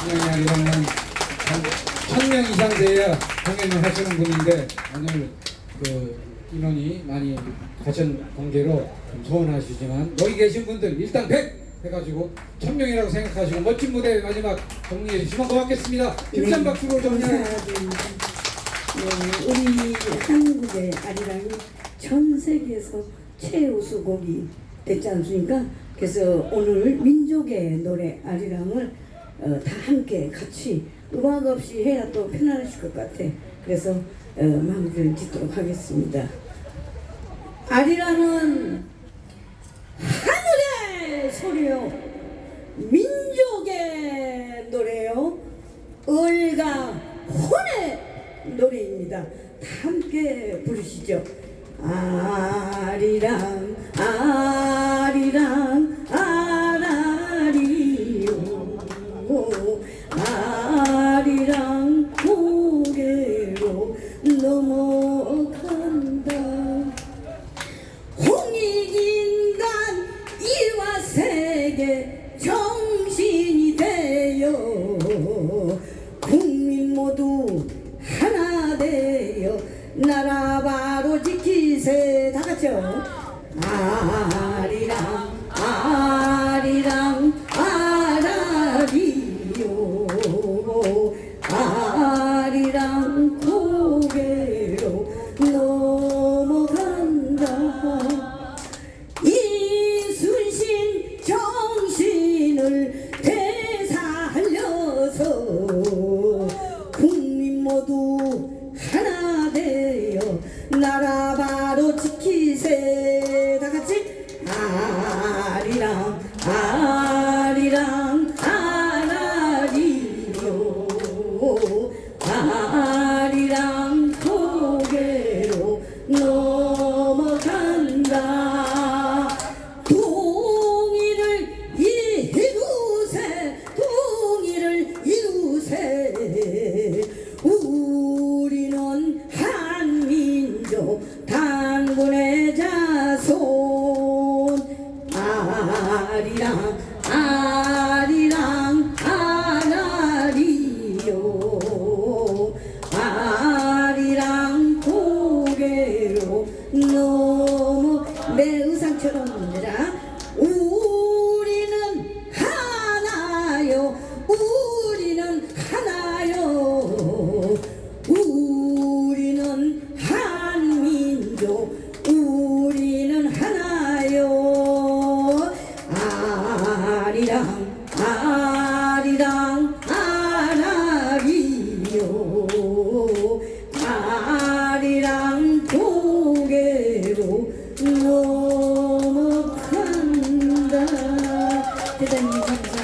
중앙이 아니라면 천명 이상 돼야 공연을 하시는 분인데 오늘 그 인원이 많이 가천 관계로 좀 서운하시지만 여기 계신 분들 일단 100 해가지고 천명이라고 생각하시고 멋진 무대 마지막 정리해 주시면 고맙겠습니다. 힘찬 박수로 정리해 감사합니다. 네, 우리 한국의 아리랑이 전 세계에서 최우수 곡이 됐지 않습니까? 그래서 오늘 민족의 노래 아리랑을 어, 다 함께 같이 음악 없이 해야 또 편안하실 것 같아. 그래서 어, 마무리를 짓도록 하겠습니다. 아리랑은 하늘의 소리요 민족의 노래요 을과 혼의 노래입니다 다 함께 부르시죠 아리랑 아리랑 고개로 넘어간다. 홍익인간 이와 세계 정신이 되어 국민 모두 하나 되어 나라 바로 지키세. 다 같이요. 아리랑 아리랑 아라리요. 아리랑 고개로 넘어간다. 동의를 이루세 동의를 이루세 우리는 한민족 아리랑 아라리요 아리랑 고개로 넘어간다 대단히 감사합니다.